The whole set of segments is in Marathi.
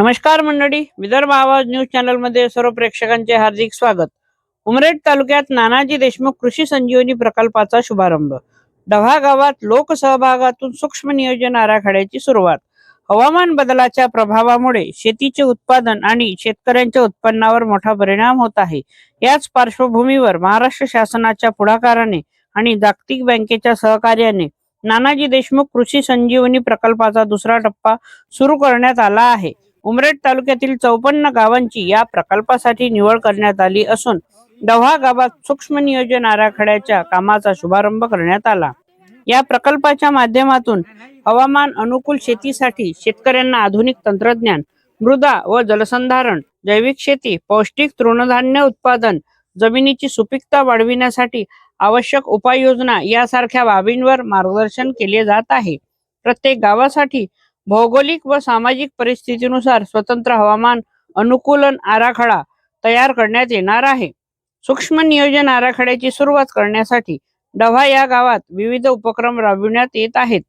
नमस्कार मंडळी विदर्भ आवाज न्यूज चॅनलमध्ये सर्व प्रेक्षकांचे हार्दिक स्वागत. उमरेड तालुक्यात नानाजी देशमुख कृषी संजीवनी प्रकल्पाचा शुभारंभ. डव्हा गावात लोकसहभागातून सूक्ष्म नियोजन आराखड्याची सुरुवात. हवामान बदलाच्या प्रभावामुळे शेतीचे उत्पादन आणि शेतकऱ्यांच्या उत्पन्नावर मोठा परिणाम होत आहे. याच पार्श्वभूमीवर महाराष्ट्र शासनाच्या पुढाकाराने आणि जागतिक बँकेच्या सहकार्याने नानाजी देशमुख कृषी संजीवनी प्रकल्पाचा दुसरा टप्पा सुरू करण्यात आला आहे. उमरेड तालुक्यातील चौपन्न गावांची या प्रकल्पासाठी निवड करण्यात आली असून डव्हा गावात सूक्ष्म नियोजन आराखड्याच्या कामाचा शुभारंभ करण्यात आला. या प्रकल्पाच्या माध्यमातून हवामान अनुकूल शेतीसाठी शेतकऱ्यांना आधुनिक तंत्रज्ञान मृदा व जलसंधारण जैविक शेती पौष्टिक तृणधान्य उत्पादन जमिनीची सुपीकता वाढविण्यासाठी आवश्यक उपाययोजना यासारख्या बाबींवर मार्गदर्शन केले जात आहे. प्रत्येक गावासाठी भौगोलिक व सामाजिक परिस्थितीनुसार स्वतंत्र हवामान अनुकूलन आराखडा तयार करण्यात येणार आहे. सूक्ष्म नियोजन आराखड्याची सुरुवात करण्यासाठी डव्हा या गावात विविध उपक्रम राबविण्यात येत आहेत.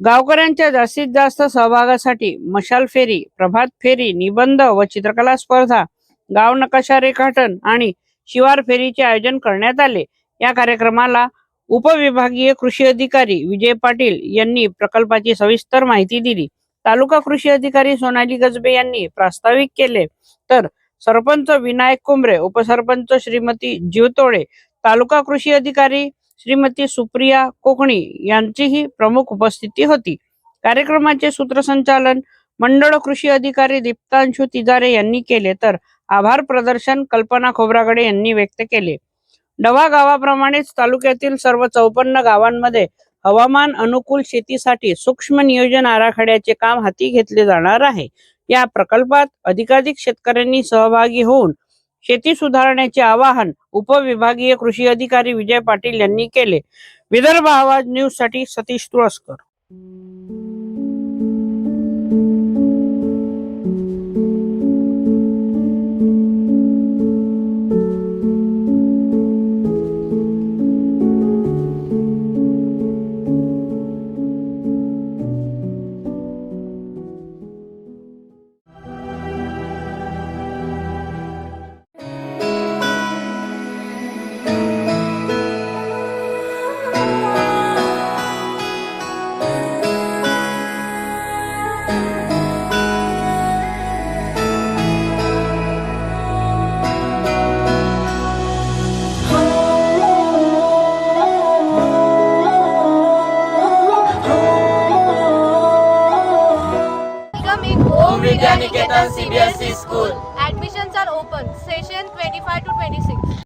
गावकऱ्यांच्या जास्तीत जास्त सहभागासाठी मशाल फेरी प्रभात फेरी निबंध व चित्रकला स्पर्धा गाव नकाशा रेखाटन आणि शिवार फेरीचे आयोजन करण्यात आले. या कार्यक्रमाला उपविभागीय कृषी अधिकारी विजय पाटील यांनी प्रकल्पाची सविस्तर माहिती दिली. तालुका कृषी अधिकारी सोनाली गजबे यांनी प्रास्ताविक केले. तर सरपंच विनायक कुंभरे उपसरपंच श्रीमती जीवतोळे तालुका कृषी अधिकारी श्रीमती सुप्रिया कोकणी यांचीही प्रमुख उपस्थिती होती. कार्यक्रमाचे सूत्रसंचालन मंडळ कृषी अधिकारी दीप्तांशु तिजारे यांनी केले. तर आभार प्रदर्शन कल्पना खोब्रागडे यांनी व्यक्त केले. डवा गावाप्रमाणेच तालुक्यातील सर्व चौपन्न गावांमध्ये हवामान अनुकूल शेतीसाठी सूक्ष्म नियोजन आराखड्याचे काम हाती घेतले जाणार आहे. या प्रकल्पात अधिकाधिक शेतकऱ्यांनी सहभागी होऊन शेती सुधारण्याचे आवाहन उपविभागीय कृषी अधिकारी विजय पाटील यांनी केले. विदर्भ आवाज न्यूजसाठी Satish Tulaskar. Home Vidya CBSE School. Admissions are open. Session 25 to 26.